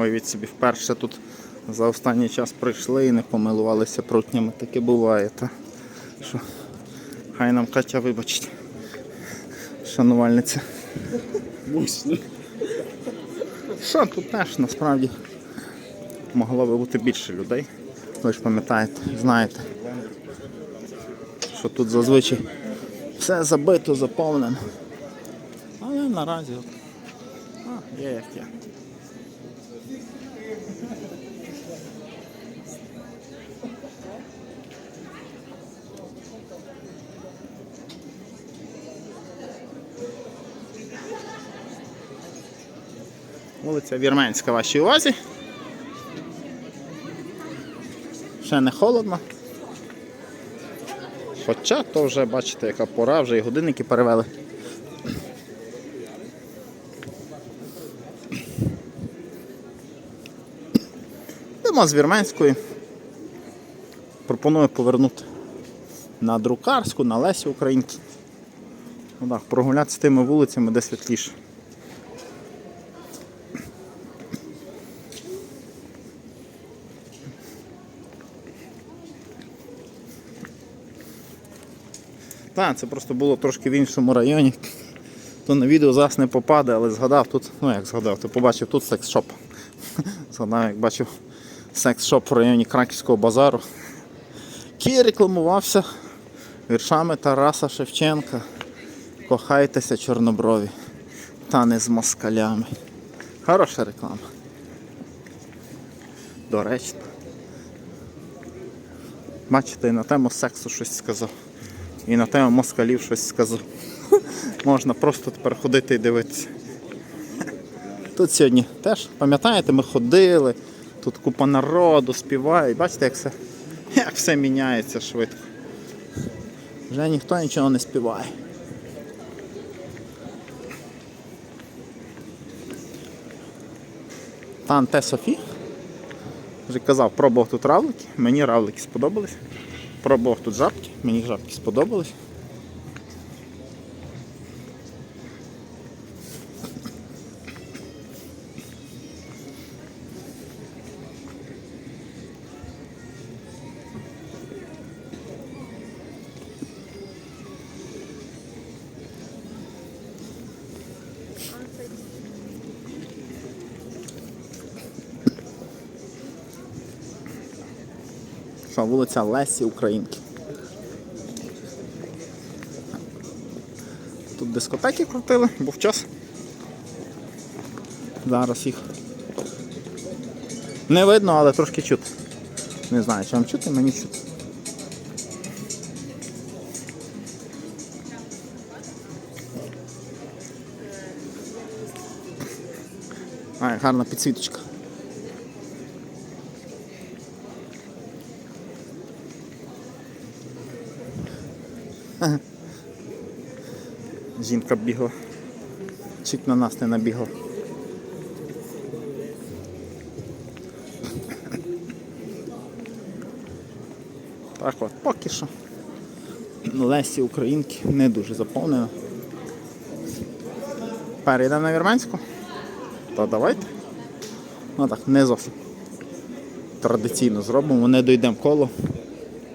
Ой, від собі вперше тут за останній час прийшли і не помилувалися прутнями. Таке буває. Та? Що? Хай нам Катя вибачить. Шанувальниця. Що тут теж насправді могло би бути більше людей. Ви ж пам'ятаєте, знаєте, що тут зазвичай все забито, заповнено. Але наразі от, а, є як є. Вулиця Вірменська вашій увазі. Ще не холодно. Хоча то вже бачите, яка пора, вже і годинники перевели. Йдемо з Вірменської. Пропоную повернути на Друкарську, на Лесі Українки. Ну так, прогулятися тими вулицями, де світліше. Так, це просто було трошки в іншому районі. То на відео зараз не попаде, але згадав тут, ну як згадав, ти побачив тут секс-шоп. Згадав, як бачив секс-шоп в районі Краківського базару. Який рекламувався віршами Тараса Шевченка. Кохайтеся чорноброві, та не з москалями. Хороша реклама. Доречно. Бачите, на тему сексу щось сказав. І на тему москалів щось сказав. Можна просто тепер ходити і дивитися. Тут сьогодні теж, пам'ятаєте, ми ходили, тут купа народу співають. Бачите, як все, як все міняється швидко. Вже ніхто нічого не співає. Та Анте Софі. Вже казав, пробував тут равлики, мені равлики сподобались. Пробував тут жабки, мені жабки сподобались. Що, вулиця Лесі Українки. Тут дискотеки крутили, був час. Зараз їх не видно, але трошки чути. Не знаю, чи вам чути, мені чути. А, гарна підсвіточка. Жінка бігла. Чик на нас не набігла. Так от, поки що. Лесі Українки не дуже заповнено. Перейдемо на Вірменську. То давайте. Ну так, не зовсім. Традиційно зробимо, не дійдемо коло,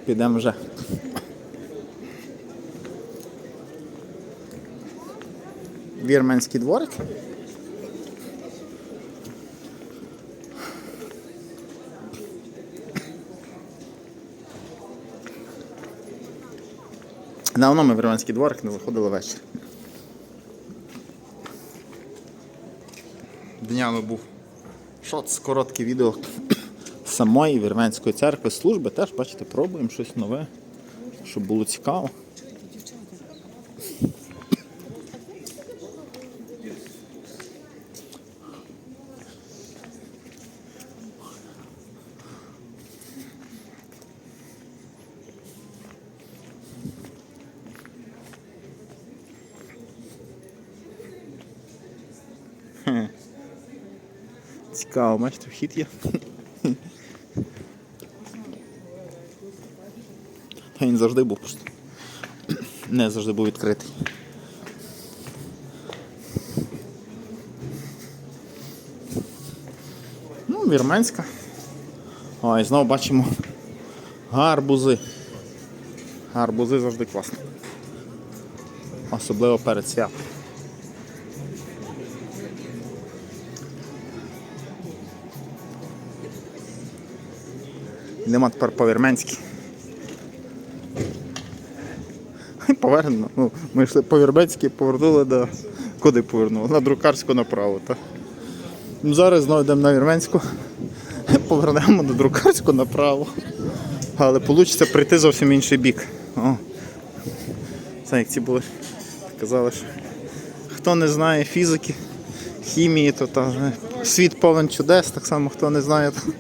підемо вже. Вірменський дворик. Давно ми в Вірменський дворик не заходили ввечері. Днями був шоц, коротке відео самої Вірменської церкви служби. Теж, бачите, пробуємо щось нове, щоб було цікаво. Цікаво, бачите, вхід є. Та він завжди був просто. Не завжди був відкритий. Ну, вірменська. О, і знову бачимо гарбузи. Гарбузи завжди класно. Особливо перед святом. Йдемо тепер по-вірменськи. І Повернемо. Ну, ми йшли по Вірбецьки, повернули до. Куди повернули? На друкарську направо. Та. Ну, зараз знову йдемо на Вірменську. Повернемо на друкарську направо. Але вийде прийти зовсім інший бік. О. Це як ці були. Казали, що хто не знає фізики, хімії, то та, е, світ повен чудес, так само хто не знає то,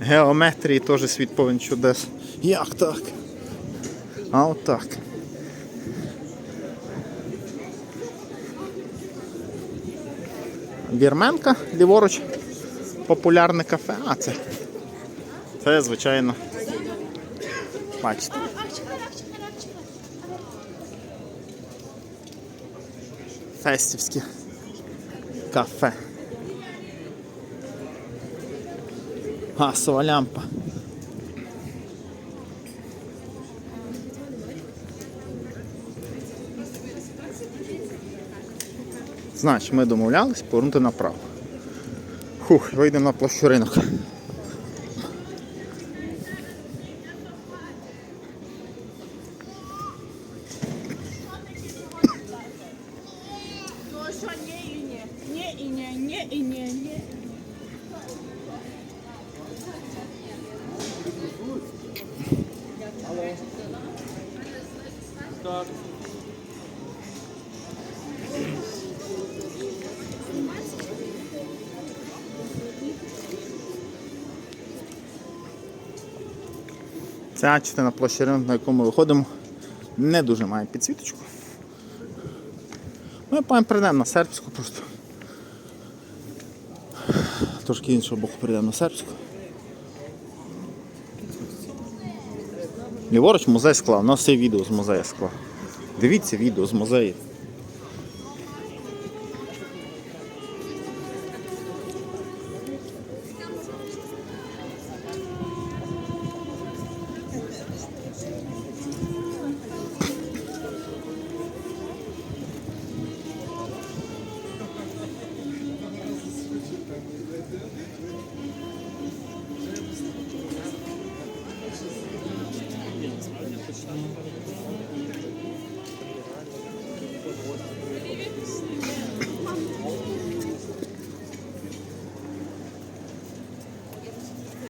геометрії, теж світ повен чудес. Як так? А от так. Вірменка, ліворуч, популярне кафе. А це. Це, звичайно. Бачите. Фестівське кафе. Гасова лямпа. Значить, ми домовлялись повернути направо. Хух, вийдемо на площу ринок. Ця частина площі ринок, на яку ми виходимо, не дуже має підсвіточку. Ми потім прийдемо на сербську просто. Трошки іншого боку прийдемо на сербську. Ліворуч музей скла. У нас є відео з музею скла. Дивіться відео з музею.